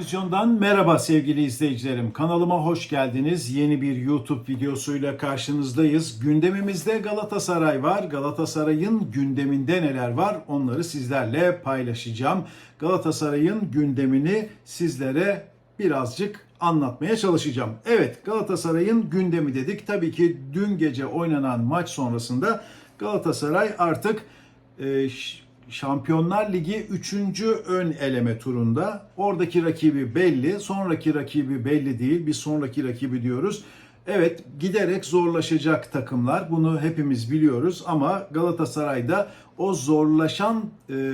Futbol merhaba sevgili izleyicilerim. Kanalıma hoş geldiniz. Yeni bir YouTube videosuyla karşınızdayız. Gündemimizde Galatasaray var. Galatasaray'ın gündeminde neler var onları sizlerle paylaşacağım. Galatasaray'ın gündemini sizlere birazcık anlatmaya çalışacağım. Evet Galatasaray'ın gündemi dedik. Tabii ki dün gece oynanan maç sonrasında Galatasaray artık e, Şampiyonlar Ligi 3. ön eleme turunda. Oradaki rakibi belli, sonraki rakibi belli değil. Biz sonraki rakibi diyoruz. Evet giderek zorlaşacak takımlar. Bunu hepimiz biliyoruz ama Galatasaray'da o zorlaşan e,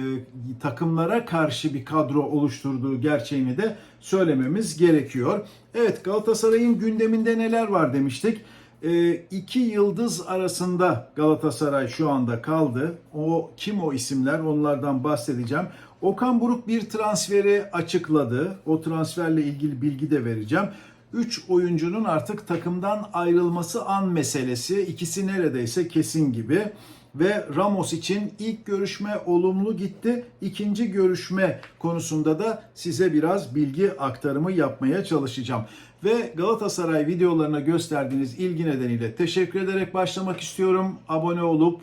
takımlara karşı bir kadro oluşturduğu gerçeğini de söylememiz gerekiyor. Evet Galatasaray'ın gündeminde neler var demiştik. E, iki yıldız arasında Galatasaray şu anda kaldı. O kim o isimler onlardan bahsedeceğim. Okan Buruk bir transferi açıkladı. O transferle ilgili bilgi de vereceğim. 3 oyuncunun artık takımdan ayrılması an meselesi. İkisi neredeyse kesin gibi. Ve Ramos için ilk görüşme olumlu gitti. İkinci görüşme konusunda da size biraz bilgi aktarımı yapmaya çalışacağım. Ve Galatasaray videolarına gösterdiğiniz ilgi nedeniyle teşekkür ederek başlamak istiyorum. Abone olup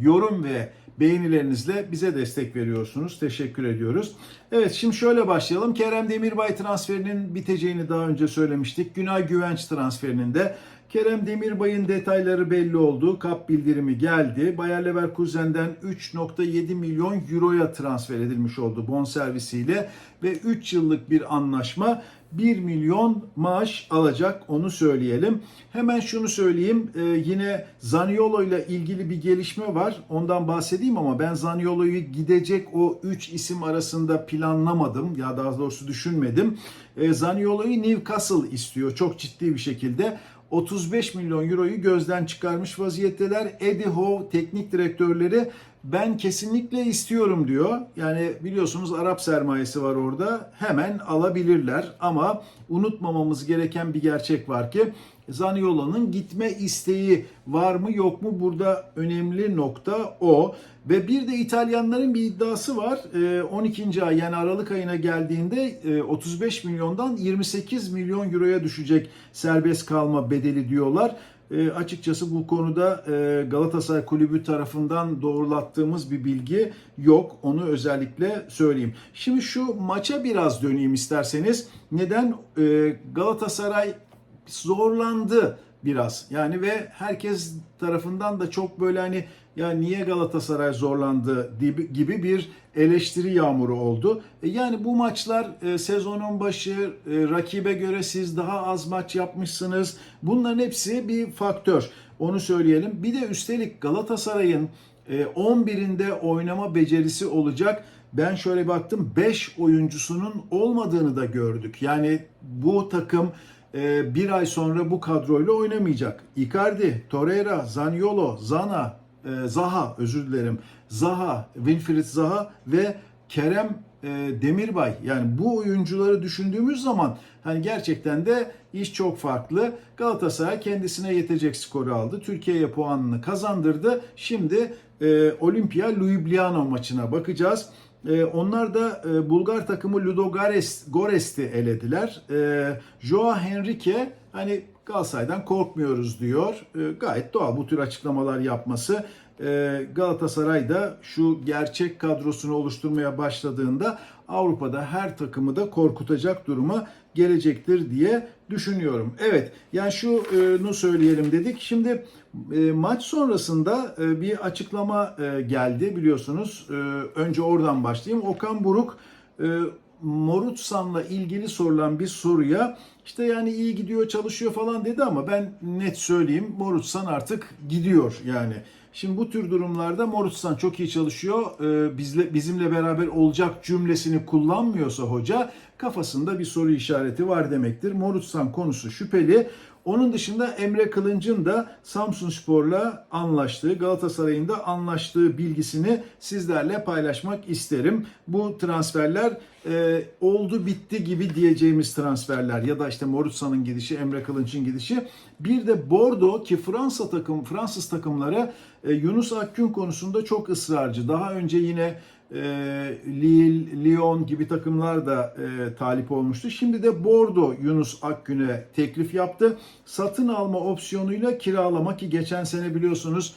yorum ve beğenilerinizle bize destek veriyorsunuz. Teşekkür ediyoruz. Evet şimdi şöyle başlayalım. Kerem Demirbay transferinin biteceğini daha önce söylemiştik. Günay Güvenç transferinin de Kerem Demirbay'ın detayları belli oldu. Kap bildirimi geldi. Bayer Leverkusen'den 3.7 milyon euroya transfer edilmiş oldu bonservisiyle ve 3 yıllık bir anlaşma 1 milyon maaş alacak onu söyleyelim. Hemen şunu söyleyeyim e, yine Zaniolo ile ilgili bir gelişme var ondan bahsedeyim ama ben Zaniolo'yu gidecek o 3 isim arasında planlamadım ya daha doğrusu düşünmedim. E, Zaniolo'yu Newcastle istiyor çok ciddi bir şekilde. 35 milyon euroyu gözden çıkarmış vaziyetteler. Eddie Howe teknik direktörleri ben kesinlikle istiyorum diyor. Yani biliyorsunuz Arap sermayesi var orada. Hemen alabilirler ama unutmamamız gereken bir gerçek var ki Zaniolo'nun gitme isteği var mı yok mu burada önemli nokta o. Ve bir de İtalyanların bir iddiası var. Ee, 12. ay yani Aralık ayına geldiğinde e, 35 milyondan 28 milyon euroya düşecek serbest kalma bedeli diyorlar. E, açıkçası bu konuda e, Galatasaray Kulübü tarafından doğrulattığımız bir bilgi yok. Onu özellikle söyleyeyim. Şimdi şu maça biraz döneyim isterseniz. Neden? E, Galatasaray zorlandı biraz. Yani ve herkes tarafından da çok böyle hani ya niye Galatasaray zorlandı gibi- bir eleştiri yağmuru oldu. E, Yani bu maçlar e, sezonun başı e, rakibe göre siz daha az maç yapmışsınız. Bunların hepsi bir faktör. Onu söyleyelim. Bir de üstelik Galatasaray'ın e, 11'inde oynama becerisi olacak. Ben şöyle baktım 5 oyuncusunun olmadığını da gördük. Yani bu takım e, bir ay sonra bu kadroyla oynamayacak. Icardi, Torreira, Zaniolo, Zana, e, Zaha özür dilerim. Zaha, Winfried Zaha ve Kerem e, Demirbay. Yani bu oyuncuları düşündüğümüz zaman hani gerçekten de iş çok farklı. Galatasaray kendisine yetecek skoru aldı. Türkiye'ye puanını kazandırdı. Şimdi e, Olimpia Ljubljana maçına bakacağız. E, onlar da e, Bulgar takımı Ludogorets Gorest'i elediler. E, Joao Henrique hani Galatasaray'dan korkmuyoruz diyor. E, gayet doğal bu tür açıklamalar yapması. E, Galatasaray da şu gerçek kadrosunu oluşturmaya başladığında Avrupa'da her takımı da korkutacak duruma gelecektir diye düşünüyorum. Evet yani şunu söyleyelim dedik. Şimdi e, maç sonrasında e, bir açıklama e, geldi biliyorsunuz. E, önce oradan başlayayım. Okan Buruk e, Morutsan'la ilgili sorulan bir soruya işte yani iyi gidiyor çalışıyor falan dedi ama ben net söyleyeyim Morutsan artık gidiyor yani. Şimdi bu tür durumlarda Morutsan çok iyi çalışıyor. Ee, bizle bizimle beraber olacak cümlesini kullanmıyorsa hoca kafasında bir soru işareti var demektir. Morutsan konusu şüpheli. Onun dışında Emre Kılınç'ın da Samsun Spor'la anlaştığı, Galatasaray'ın da anlaştığı bilgisini sizlerle paylaşmak isterim. Bu transferler e, oldu bitti gibi diyeceğimiz transferler ya da işte Morutsa'nın gidişi, Emre Kılınç'ın gidişi. Bir de Bordeaux ki Fransa takım, Fransız takımları e, Yunus Akgün konusunda çok ısrarcı. Daha önce yine e, Lille, Lyon gibi takımlar da e, talip olmuştu. Şimdi de Bordeaux Yunus Akgün'e teklif yaptı. Satın alma opsiyonuyla kiralama ki geçen sene biliyorsunuz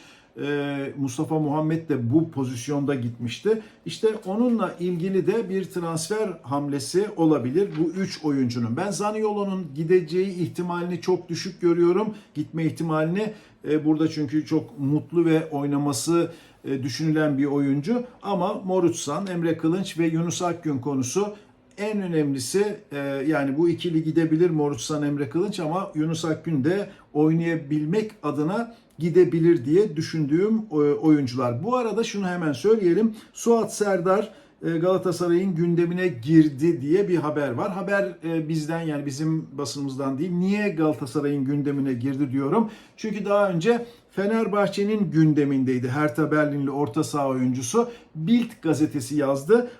Mustafa Muhammed de bu pozisyonda gitmişti. İşte onunla ilgili de bir transfer hamlesi olabilir bu üç oyuncunun. Ben Zaniolo'nun gideceği ihtimalini çok düşük görüyorum. Gitme ihtimalini e, burada çünkü çok mutlu ve oynaması e, düşünülen bir oyuncu. Ama Morutsan, Emre Kılınç ve Yunus Akgün konusu en önemlisi e, yani bu ikili gidebilir Morutsan Emre Kılınç ama Yunus Akgün de oynayabilmek adına gidebilir diye düşündüğüm e, oyuncular. Bu arada şunu hemen söyleyelim. Suat Serdar e, Galatasaray'ın gündemine girdi diye bir haber var. Haber e, bizden yani bizim basınımızdan değil. Niye Galatasaray'ın gündemine girdi diyorum. Çünkü daha önce Fenerbahçe'nin gündemindeydi. Hertha Berlinli orta saha oyuncusu. Bild gazetesi yazdı.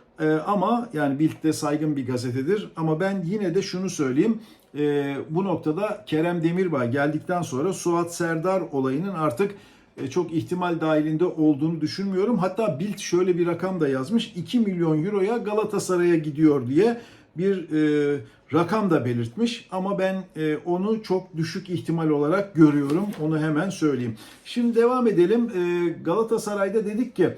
Ama yani Bild de saygın bir gazetedir. Ama ben yine de şunu söyleyeyim. Ee, bu noktada Kerem Demirbay geldikten sonra Suat Serdar olayının artık e, çok ihtimal dahilinde olduğunu düşünmüyorum. Hatta Bild şöyle bir rakam da yazmış. 2 milyon euroya Galatasaray'a gidiyor diye bir e, rakam da belirtmiş. Ama ben e, onu çok düşük ihtimal olarak görüyorum. Onu hemen söyleyeyim. Şimdi devam edelim. E, Galatasaray'da dedik ki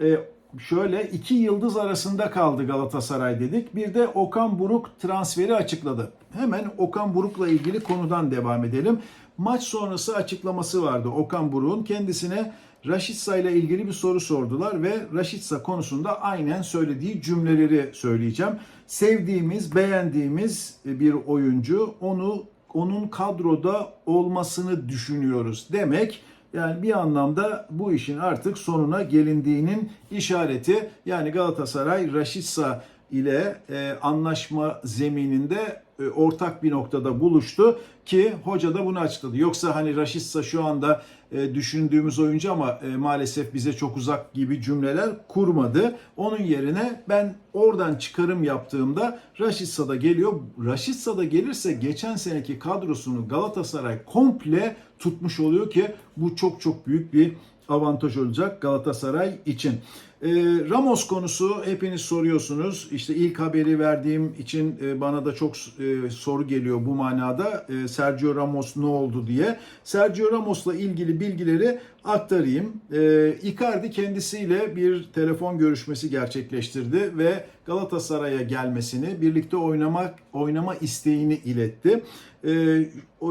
e, şöyle iki yıldız arasında kaldı Galatasaray dedik. Bir de Okan Buruk transferi açıkladı. Hemen Okan Buruk'la ilgili konudan devam edelim. Maç sonrası açıklaması vardı Okan Buruk'un. Kendisine Raşitsa ile ilgili bir soru sordular ve Raşitsa konusunda aynen söylediği cümleleri söyleyeceğim. Sevdiğimiz, beğendiğimiz bir oyuncu. Onu onun kadroda olmasını düşünüyoruz demek. Yani bir anlamda bu işin artık sonuna gelindiğinin işareti. Yani Galatasaray Raşitsa ile e, anlaşma zemininde e, ortak bir noktada buluştu ki hoca da bunu açıkladı. Yoksa hani Raşitsa şu anda düşündüğümüz oyuncu ama e, maalesef bize çok uzak gibi cümleler kurmadı. Onun yerine ben oradan çıkarım yaptığımda Raşitsa da geliyor. Raşitsa da gelirse geçen seneki kadrosunu Galatasaray komple tutmuş oluyor ki bu çok çok büyük bir avantaj olacak Galatasaray için. Ee, Ramos konusu hepiniz soruyorsunuz. İşte ilk haberi verdiğim için e, bana da çok e, soru geliyor bu manada. E, Sergio Ramos ne oldu diye. Sergio Ramos'la ilgili bilgileri aktarayım. E, Icardi kendisiyle bir telefon görüşmesi gerçekleştirdi ve Galatasaray'a gelmesini, birlikte oynamak oynama isteğini iletti. E,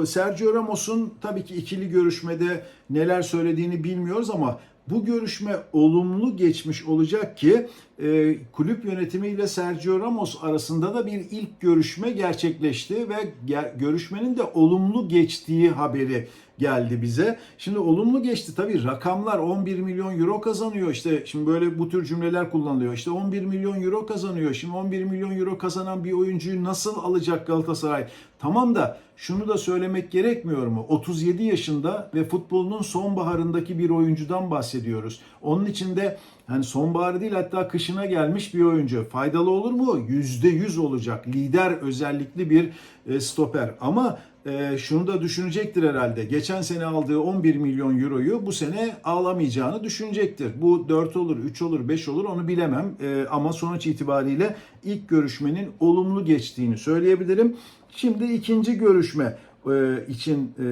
Sergio Ramos'un tabii ki ikili görüşmede neler söylediğini bilmiyoruz ama bu görüşme olumlu geçmiş olacak ki e, kulüp yönetimiyle Sergio Ramos arasında da bir ilk görüşme gerçekleşti ve ger- görüşmenin de olumlu geçtiği haberi geldi bize. Şimdi olumlu geçti tabii rakamlar 11 milyon euro kazanıyor işte şimdi böyle bu tür cümleler kullanılıyor. İşte 11 milyon euro kazanıyor. Şimdi 11 milyon euro kazanan bir oyuncuyu nasıl alacak Galatasaray? Tamam da şunu da söylemek gerekmiyor mu? 37 yaşında ve futbolunun sonbaharındaki bir oyuncudan bahsediyoruz. Onun için de yani sonbaharı değil hatta kışına gelmiş bir oyuncu. Faydalı olur mu? %100 olacak. Lider özellikli bir e, stoper. Ama e, şunu da düşünecektir herhalde. Geçen sene aldığı 11 milyon euroyu bu sene alamayacağını düşünecektir. Bu 4 olur, 3 olur, 5 olur onu bilemem. E, ama sonuç itibariyle ilk görüşmenin olumlu geçtiğini söyleyebilirim. Şimdi ikinci görüşme e, için e,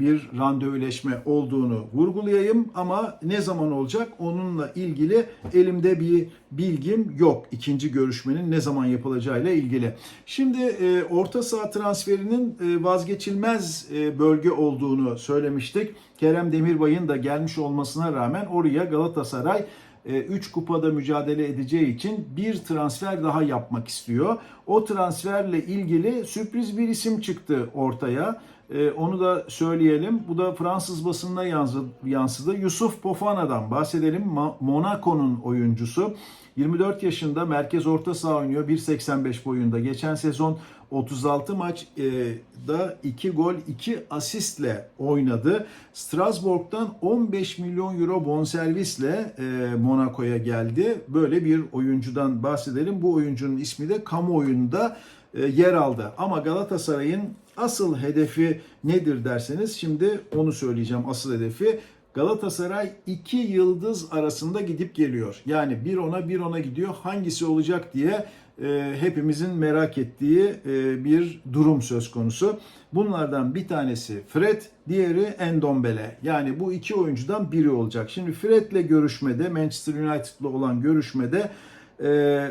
bir randevuleşme olduğunu vurgulayayım ama ne zaman olacak onunla ilgili elimde bir bilgim yok. İkinci görüşmenin ne zaman yapılacağıyla ilgili. Şimdi e, orta saha transferinin vazgeçilmez bölge olduğunu söylemiştik. Kerem Demirbay'ın da gelmiş olmasına rağmen oraya Galatasaray 3 kupada mücadele edeceği için bir transfer daha yapmak istiyor. O transferle ilgili sürpriz bir isim çıktı ortaya. Onu da söyleyelim. Bu da Fransız basınına yansıdı. Yusuf Pofana'dan bahsedelim. Monaco'nun oyuncusu. 24 yaşında merkez orta saha oynuyor. 1.85 boyunda. Geçen sezon 36 maçda 2 gol 2 asistle oynadı. Strasbourg'dan 15 milyon euro bonservisle Monaco'ya geldi. Böyle bir oyuncudan bahsedelim. Bu oyuncunun ismi de kamuoyunda yer aldı. Ama Galatasaray'ın asıl hedefi nedir derseniz şimdi onu söyleyeceğim asıl hedefi. Galatasaray iki yıldız arasında gidip geliyor. Yani bir ona bir ona gidiyor. Hangisi olacak diye e, hepimizin merak ettiği e, bir durum söz konusu. Bunlardan bir tanesi Fred, diğeri Endombele. Yani bu iki oyuncudan biri olacak. Şimdi Fred'le görüşmede, Manchester United'la olan görüşmede e,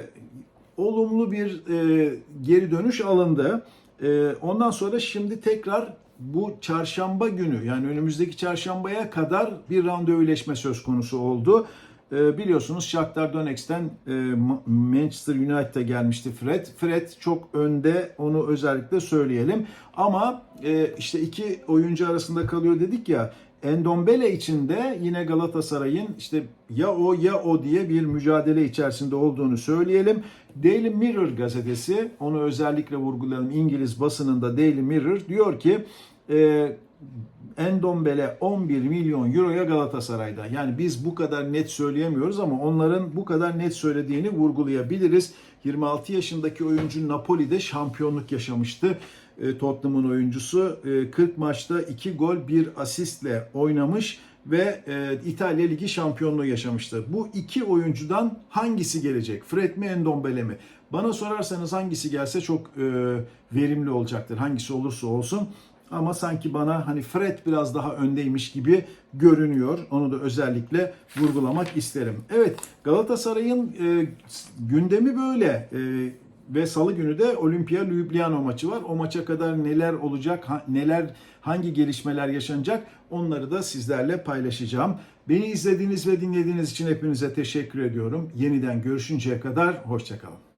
olumlu bir e, geri dönüş alındı. E, ondan sonra şimdi tekrar bu çarşamba günü yani önümüzdeki çarşambaya kadar bir randevuleşme söz konusu oldu. E, biliyorsunuz Shakhtar Donetsk'ten e, Manchester United'a gelmişti Fred. Fred çok önde onu özellikle söyleyelim. Ama e, işte iki oyuncu arasında kalıyor dedik ya. Endombele için de yine Galatasaray'ın işte ya o ya o diye bir mücadele içerisinde olduğunu söyleyelim. Daily Mirror gazetesi onu özellikle vurgulayalım İngiliz basınında Daily Mirror diyor ki e, Endombele 11 milyon euroya Galatasaray'da. Yani biz bu kadar net söyleyemiyoruz ama onların bu kadar net söylediğini vurgulayabiliriz. 26 yaşındaki oyuncu Napoli'de şampiyonluk yaşamıştı. E, Tottenham'ın oyuncusu e, 40 maçta 2 gol 1 asistle oynamış ve e, İtalya Ligi şampiyonluğu yaşamıştı. Bu iki oyuncudan hangisi gelecek? Fred mi Endombele mi? Bana sorarsanız hangisi gelse çok e, verimli olacaktır. Hangisi olursa olsun. Ama sanki bana hani Fred biraz daha öndeymiş gibi görünüyor. Onu da özellikle vurgulamak isterim. Evet Galatasaray'ın e, gündemi böyle. E, ve salı günü de Olimpia Ljubljana maçı var. O maça kadar neler olacak, neler hangi gelişmeler yaşanacak onları da sizlerle paylaşacağım. Beni izlediğiniz ve dinlediğiniz için hepinize teşekkür ediyorum. Yeniden görüşünceye kadar hoşçakalın.